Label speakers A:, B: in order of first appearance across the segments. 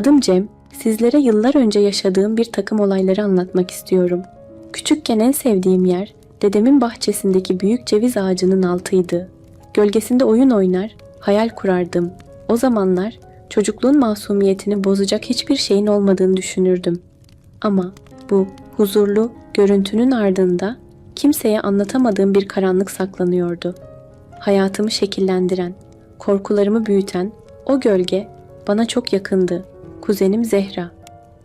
A: Adım Cem. Sizlere yıllar önce yaşadığım bir takım olayları anlatmak istiyorum. Küçükken en sevdiğim yer dedemin bahçesindeki büyük ceviz ağacının altıydı. Gölgesinde oyun oynar, hayal kurardım. O zamanlar çocukluğun masumiyetini bozacak hiçbir şeyin olmadığını düşünürdüm. Ama bu huzurlu görüntünün ardında kimseye anlatamadığım bir karanlık saklanıyordu. Hayatımı şekillendiren, korkularımı büyüten o gölge bana çok yakındı. Kuzenim Zehra.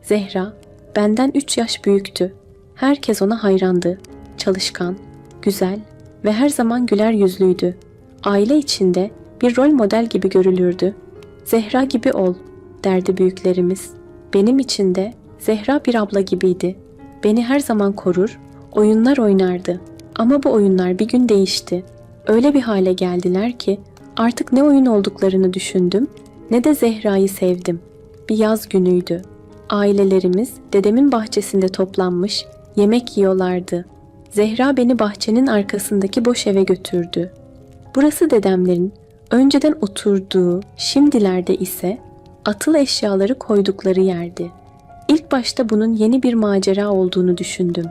A: Zehra benden 3 yaş büyüktü. Herkes ona hayrandı. Çalışkan, güzel ve her zaman güler yüzlüydü. Aile içinde bir rol model gibi görülürdü. Zehra gibi ol derdi büyüklerimiz. Benim için de Zehra bir abla gibiydi. Beni her zaman korur, oyunlar oynardı. Ama bu oyunlar bir gün değişti. Öyle bir hale geldiler ki artık ne oyun olduklarını düşündüm ne de Zehra'yı sevdim. Bir yaz günüydü. Ailelerimiz dedemin bahçesinde toplanmış, yemek yiyorlardı. Zehra beni bahçenin arkasındaki boş eve götürdü. Burası dedemlerin önceden oturduğu, şimdilerde ise atıl eşyaları koydukları yerdi. İlk başta bunun yeni bir macera olduğunu düşündüm.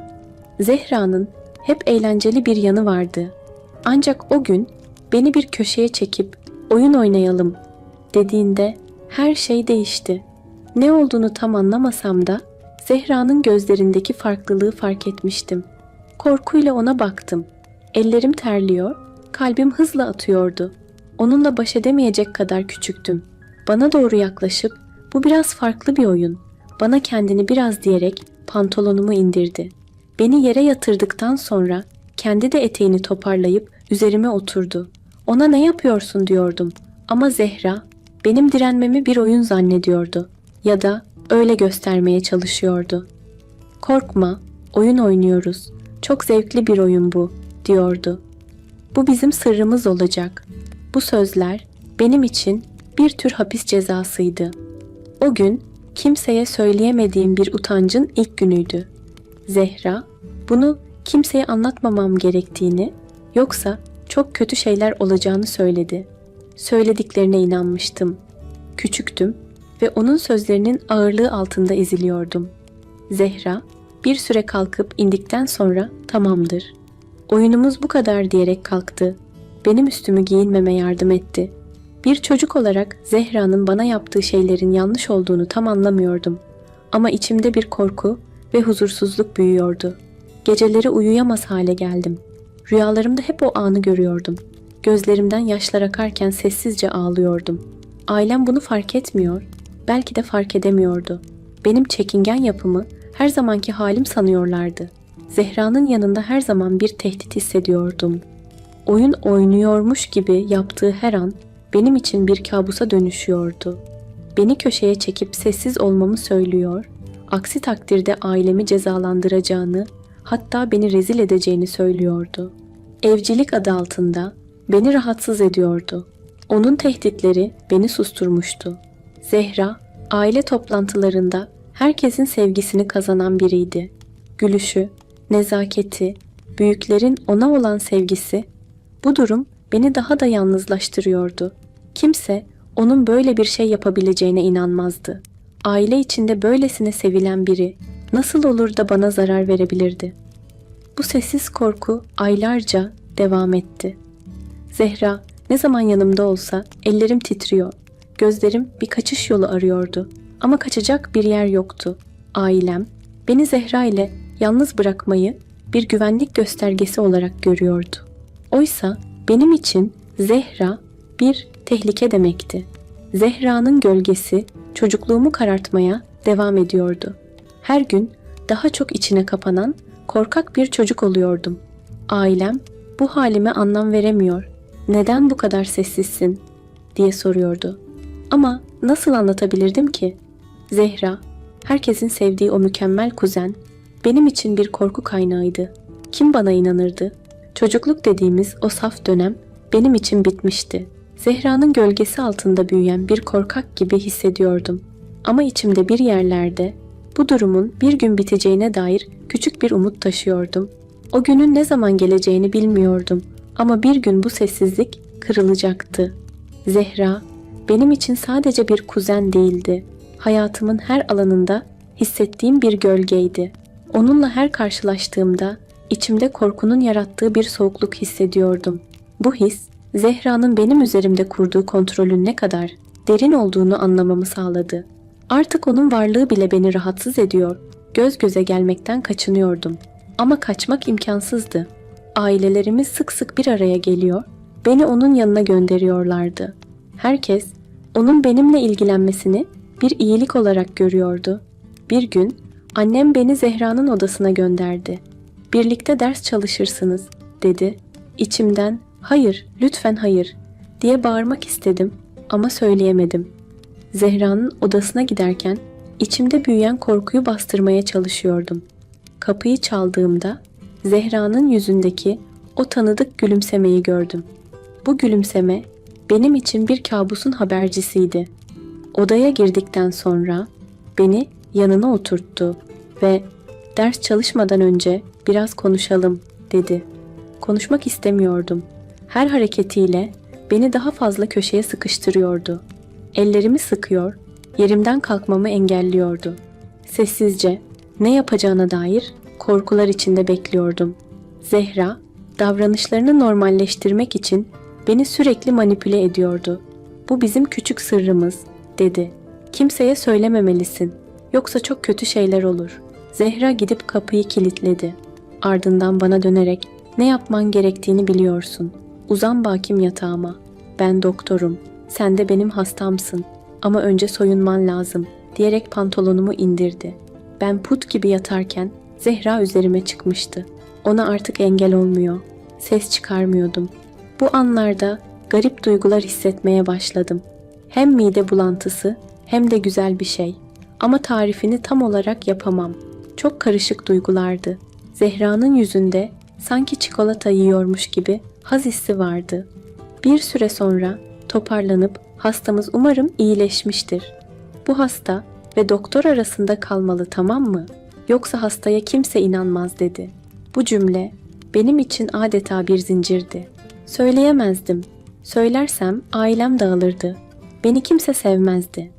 A: Zehra'nın hep eğlenceli bir yanı vardı. Ancak o gün beni bir köşeye çekip oyun oynayalım dediğinde her şey değişti. Ne olduğunu tam anlamasam da Zehra'nın gözlerindeki farklılığı fark etmiştim. Korkuyla ona baktım. Ellerim terliyor, kalbim hızla atıyordu. Onunla baş edemeyecek kadar küçüktüm. Bana doğru yaklaşıp bu biraz farklı bir oyun. Bana kendini biraz diyerek pantolonumu indirdi. Beni yere yatırdıktan sonra kendi de eteğini toparlayıp üzerime oturdu. Ona ne yapıyorsun diyordum ama Zehra benim direnmemi bir oyun zannediyordu ya da öyle göstermeye çalışıyordu. Korkma, oyun oynuyoruz. Çok zevkli bir oyun bu, diyordu. Bu bizim sırrımız olacak. Bu sözler benim için bir tür hapis cezasıydı. O gün kimseye söyleyemediğim bir utancın ilk günüydü. Zehra bunu kimseye anlatmamam gerektiğini yoksa çok kötü şeyler olacağını söyledi. Söylediklerine inanmıştım. Küçüktüm ve onun sözlerinin ağırlığı altında eziliyordum. Zehra bir süre kalkıp indikten sonra tamamdır. Oyunumuz bu kadar diyerek kalktı. Benim üstümü giyinmeme yardım etti. Bir çocuk olarak Zehra'nın bana yaptığı şeylerin yanlış olduğunu tam anlamıyordum. Ama içimde bir korku ve huzursuzluk büyüyordu. Geceleri uyuyamaz hale geldim. Rüyalarımda hep o anı görüyordum. Gözlerimden yaşlar akarken sessizce ağlıyordum. Ailem bunu fark etmiyor, belki de fark edemiyordu. Benim çekingen yapımı her zamanki halim sanıyorlardı. Zehra'nın yanında her zaman bir tehdit hissediyordum. Oyun oynuyormuş gibi yaptığı her an benim için bir kabusa dönüşüyordu. Beni köşeye çekip sessiz olmamı söylüyor, aksi takdirde ailemi cezalandıracağını, hatta beni rezil edeceğini söylüyordu. Evcilik adı altında beni rahatsız ediyordu. Onun tehditleri beni susturmuştu. Zehra, aile toplantılarında herkesin sevgisini kazanan biriydi. Gülüşü, nezaketi, büyüklerin ona olan sevgisi, bu durum beni daha da yalnızlaştırıyordu. Kimse onun böyle bir şey yapabileceğine inanmazdı. Aile içinde böylesine sevilen biri nasıl olur da bana zarar verebilirdi? Bu sessiz korku aylarca devam etti. Zehra ne zaman yanımda olsa ellerim titriyor. Gözlerim bir kaçış yolu arıyordu. Ama kaçacak bir yer yoktu. Ailem beni Zehra ile yalnız bırakmayı bir güvenlik göstergesi olarak görüyordu. Oysa benim için Zehra bir tehlike demekti. Zehra'nın gölgesi çocukluğumu karartmaya devam ediyordu. Her gün daha çok içine kapanan korkak bir çocuk oluyordum. Ailem bu halime anlam veremiyor. Neden bu kadar sessizsin diye soruyordu. Ama nasıl anlatabilirdim ki? Zehra, herkesin sevdiği o mükemmel kuzen, benim için bir korku kaynağıydı. Kim bana inanırdı? Çocukluk dediğimiz o saf dönem benim için bitmişti. Zehra'nın gölgesi altında büyüyen bir korkak gibi hissediyordum. Ama içimde bir yerlerde bu durumun bir gün biteceğine dair küçük bir umut taşıyordum. O günün ne zaman geleceğini bilmiyordum ama bir gün bu sessizlik kırılacaktı. Zehra benim için sadece bir kuzen değildi. hayatımın her alanında hissettiğim bir gölgeydi. Onunla her karşılaştığımda içimde korkunun yarattığı bir soğukluk hissediyordum. Bu his, Zehra'nın benim üzerimde kurduğu kontrolün ne kadar derin olduğunu anlamamı sağladı. Artık onun varlığı bile beni rahatsız ediyor, göz göze gelmekten kaçınıyordum. Ama kaçmak imkansızdı. Ailelerimiz sık sık bir araya geliyor, beni onun yanına gönderiyorlardı. Herkes onun benimle ilgilenmesini bir iyilik olarak görüyordu. Bir gün annem beni Zehra'nın odasına gönderdi. Birlikte ders çalışırsınız dedi. İçimden hayır, lütfen hayır diye bağırmak istedim ama söyleyemedim. Zehra'nın odasına giderken içimde büyüyen korkuyu bastırmaya çalışıyordum. Kapıyı çaldığımda Zehra'nın yüzündeki o tanıdık gülümsemeyi gördüm. Bu gülümseme benim için bir kabusun habercisiydi. Odaya girdikten sonra beni yanına oturttu ve ders çalışmadan önce biraz konuşalım dedi. Konuşmak istemiyordum. Her hareketiyle beni daha fazla köşeye sıkıştırıyordu. Ellerimi sıkıyor, yerimden kalkmamı engelliyordu. Sessizce ne yapacağına dair korkular içinde bekliyordum. Zehra, davranışlarını normalleştirmek için beni sürekli manipüle ediyordu. Bu bizim küçük sırrımız, dedi. Kimseye söylememelisin. Yoksa çok kötü şeyler olur. Zehra gidip kapıyı kilitledi. Ardından bana dönerek ne yapman gerektiğini biliyorsun. Uzan bakim yatağıma. Ben doktorum. Sen de benim hastamsın. Ama önce soyunman lazım diyerek pantolonumu indirdi. Ben put gibi yatarken Zehra üzerime çıkmıştı. Ona artık engel olmuyor. Ses çıkarmıyordum. Bu anlarda garip duygular hissetmeye başladım. Hem mide bulantısı hem de güzel bir şey. Ama tarifini tam olarak yapamam. Çok karışık duygulardı. Zehra'nın yüzünde sanki çikolata yiyormuş gibi haz hissi vardı. Bir süre sonra toparlanıp hastamız umarım iyileşmiştir. Bu hasta ve doktor arasında kalmalı tamam mı? Yoksa hastaya kimse inanmaz dedi. Bu cümle benim için adeta bir zincirdi. Söyleyemezdim. Söylersem ailem dağılırdı. Beni kimse sevmezdi.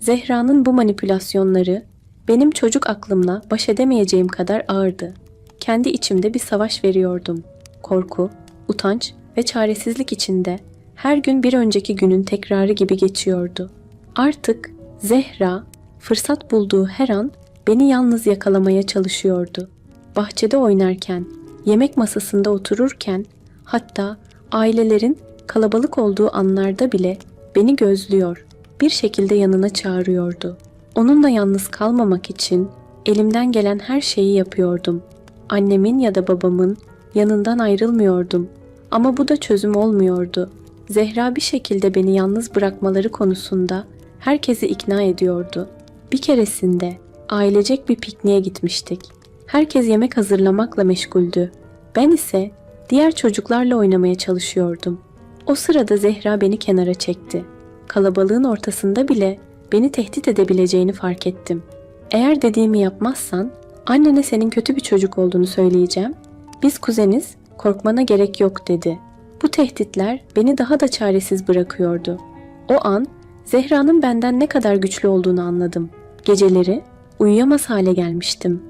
A: Zehra'nın bu manipülasyonları benim çocuk aklımla baş edemeyeceğim kadar ağırdı. Kendi içimde bir savaş veriyordum. Korku, utanç ve çaresizlik içinde her gün bir önceki günün tekrarı gibi geçiyordu. Artık Zehra fırsat bulduğu her an beni yalnız yakalamaya çalışıyordu. Bahçede oynarken, yemek masasında otururken, hatta ailelerin kalabalık olduğu anlarda bile beni gözlüyor, bir şekilde yanına çağırıyordu. Onunla yalnız kalmamak için elimden gelen her şeyi yapıyordum. Annemin ya da babamın yanından ayrılmıyordum. Ama bu da çözüm olmuyordu. Zehra bir şekilde beni yalnız bırakmaları konusunda herkesi ikna ediyordu. Bir keresinde ailecek bir pikniğe gitmiştik. Herkes yemek hazırlamakla meşguldü. Ben ise diğer çocuklarla oynamaya çalışıyordum. O sırada Zehra beni kenara çekti. Kalabalığın ortasında bile beni tehdit edebileceğini fark ettim. Eğer dediğimi yapmazsan annene senin kötü bir çocuk olduğunu söyleyeceğim. Biz kuzeniz, korkmana gerek yok dedi. Bu tehditler beni daha da çaresiz bırakıyordu. O an Zehra'nın benden ne kadar güçlü olduğunu anladım. Geceleri uyuyamaz hale gelmiştim.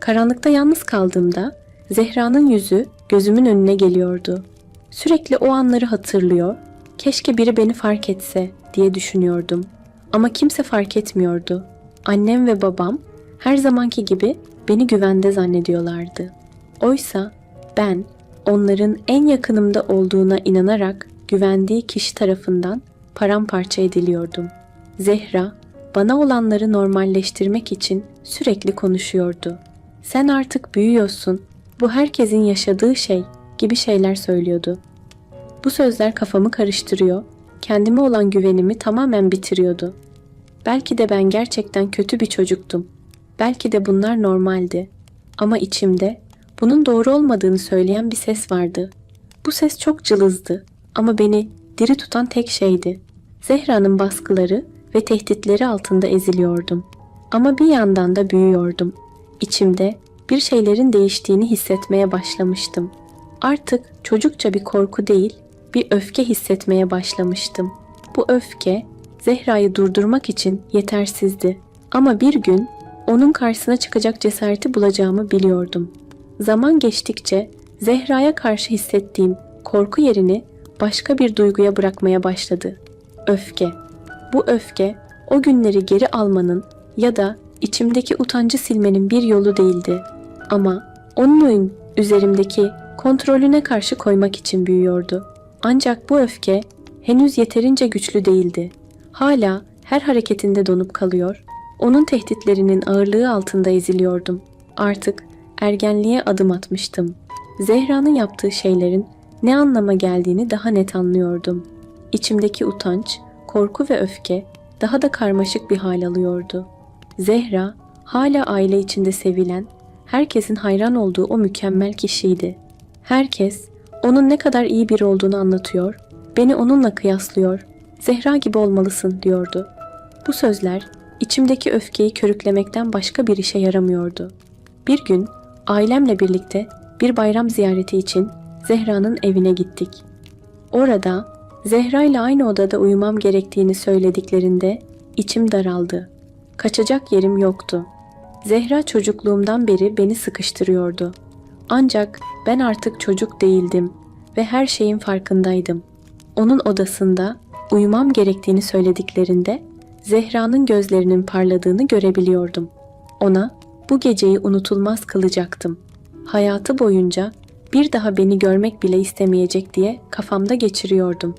A: Karanlıkta yalnız kaldığımda Zehra'nın yüzü gözümün önüne geliyordu. Sürekli o anları hatırlıyor, keşke biri beni fark etse diye düşünüyordum. Ama kimse fark etmiyordu. Annem ve babam her zamanki gibi beni güvende zannediyorlardı. Oysa ben onların en yakınımda olduğuna inanarak güvendiği kişi tarafından paramparça ediliyordum. Zehra bana olanları normalleştirmek için sürekli konuşuyordu. Sen artık büyüyorsun. Bu herkesin yaşadığı şey gibi şeyler söylüyordu. Bu sözler kafamı karıştırıyor, kendime olan güvenimi tamamen bitiriyordu. Belki de ben gerçekten kötü bir çocuktum. Belki de bunlar normaldi. Ama içimde bunun doğru olmadığını söyleyen bir ses vardı. Bu ses çok cılızdı ama beni diri tutan tek şeydi. Zehra'nın baskıları ve tehditleri altında eziliyordum. Ama bir yandan da büyüyordum. İçimde bir şeylerin değiştiğini hissetmeye başlamıştım. Artık çocukça bir korku değil, bir öfke hissetmeye başlamıştım. Bu öfke Zehra'yı durdurmak için yetersizdi. Ama bir gün onun karşısına çıkacak cesareti bulacağımı biliyordum. Zaman geçtikçe Zehra'ya karşı hissettiğim korku yerini başka bir duyguya bırakmaya başladı. Öfke. Bu öfke o günleri geri almanın ya da içimdeki utancı silmenin bir yolu değildi. Ama onun üzerimdeki kontrolüne karşı koymak için büyüyordu. Ancak bu öfke henüz yeterince güçlü değildi. Hala her hareketinde donup kalıyor, onun tehditlerinin ağırlığı altında eziliyordum. Artık ergenliğe adım atmıştım. Zehra'nın yaptığı şeylerin ne anlama geldiğini daha net anlıyordum. İçimdeki utanç, korku ve öfke daha da karmaşık bir hal alıyordu. Zehra hala aile içinde sevilen, herkesin hayran olduğu o mükemmel kişiydi. Herkes onun ne kadar iyi biri olduğunu anlatıyor, beni onunla kıyaslıyor, Zehra gibi olmalısın diyordu. Bu sözler içimdeki öfkeyi körüklemekten başka bir işe yaramıyordu. Bir gün ailemle birlikte bir bayram ziyareti için Zehra'nın evine gittik. Orada Zehra ile aynı odada uyumam gerektiğini söylediklerinde içim daraldı. Kaçacak yerim yoktu. Zehra çocukluğumdan beri beni sıkıştırıyordu. Ancak ben artık çocuk değildim ve her şeyin farkındaydım. Onun odasında uyumam gerektiğini söylediklerinde Zehra'nın gözlerinin parladığını görebiliyordum. Ona bu geceyi unutulmaz kılacaktım. Hayatı boyunca bir daha beni görmek bile istemeyecek diye kafamda geçiriyordum.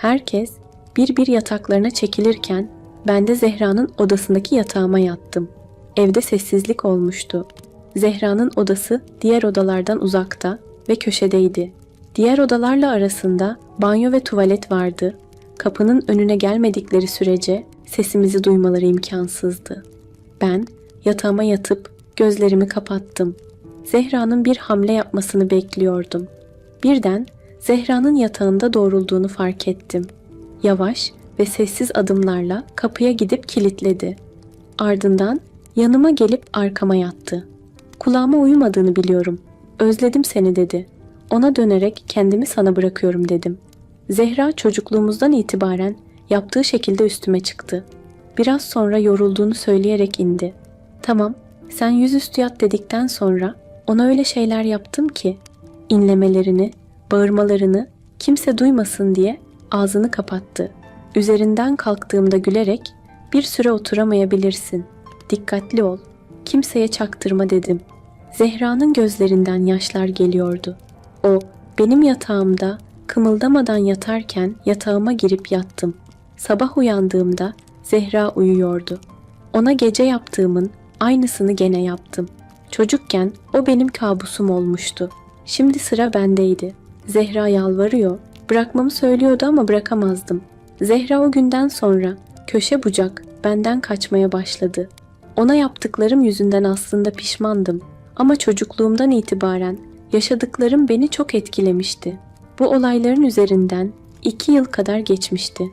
A: Herkes bir bir yataklarına çekilirken ben de Zehra'nın odasındaki yatağıma yattım. Evde sessizlik olmuştu. Zehra'nın odası diğer odalardan uzakta ve köşedeydi. Diğer odalarla arasında banyo ve tuvalet vardı. Kapının önüne gelmedikleri sürece sesimizi duymaları imkansızdı. Ben yatağıma yatıp gözlerimi kapattım. Zehra'nın bir hamle yapmasını bekliyordum. Birden Zehra'nın yatağında doğrulduğunu fark ettim. Yavaş ve sessiz adımlarla kapıya gidip kilitledi. Ardından yanıma gelip arkama yattı. Kulağıma uyumadığını biliyorum. Özledim seni dedi. Ona dönerek kendimi sana bırakıyorum dedim. Zehra çocukluğumuzdan itibaren yaptığı şekilde üstüme çıktı. Biraz sonra yorulduğunu söyleyerek indi. Tamam, sen yüzüstü yat dedikten sonra ona öyle şeyler yaptım ki inlemelerini, bağırmalarını kimse duymasın diye ağzını kapattı. Üzerinden kalktığımda gülerek bir süre oturamayabilirsin. Dikkatli ol. Kimseye çaktırma dedim. Zehra'nın gözlerinden yaşlar geliyordu. O benim yatağımda kımıldamadan yatarken yatağıma girip yattım. Sabah uyandığımda Zehra uyuyordu. Ona gece yaptığımın aynısını gene yaptım. Çocukken o benim kabusum olmuştu. Şimdi sıra bendeydi. Zehra yalvarıyor. Bırakmamı söylüyordu ama bırakamazdım. Zehra o günden sonra köşe bucak benden kaçmaya başladı. Ona yaptıklarım yüzünden aslında pişmandım. Ama çocukluğumdan itibaren yaşadıklarım beni çok etkilemişti. Bu olayların üzerinden iki yıl kadar geçmişti.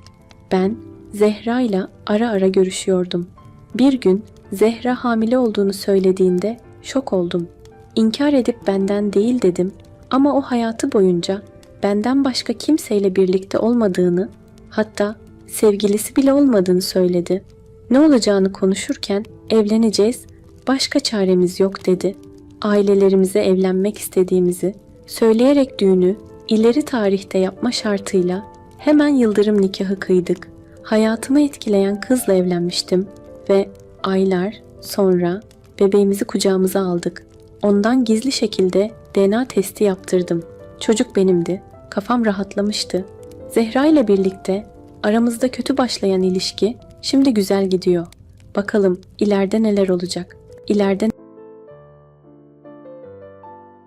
A: Ben Zehra ile ara ara görüşüyordum. Bir gün Zehra hamile olduğunu söylediğinde şok oldum. İnkar edip benden değil dedim ama o hayatı boyunca benden başka kimseyle birlikte olmadığını, hatta sevgilisi bile olmadığını söyledi. Ne olacağını konuşurken evleneceğiz, başka çaremiz yok dedi. Ailelerimize evlenmek istediğimizi söyleyerek düğünü ileri tarihte yapma şartıyla hemen yıldırım nikahı kıydık. Hayatımı etkileyen kızla evlenmiştim ve aylar sonra bebeğimizi kucağımıza aldık. Ondan gizli şekilde DNA testi yaptırdım. Çocuk benimdi. Kafam rahatlamıştı. Zehra ile birlikte aramızda kötü başlayan ilişki şimdi güzel gidiyor. Bakalım ileride neler olacak? İleride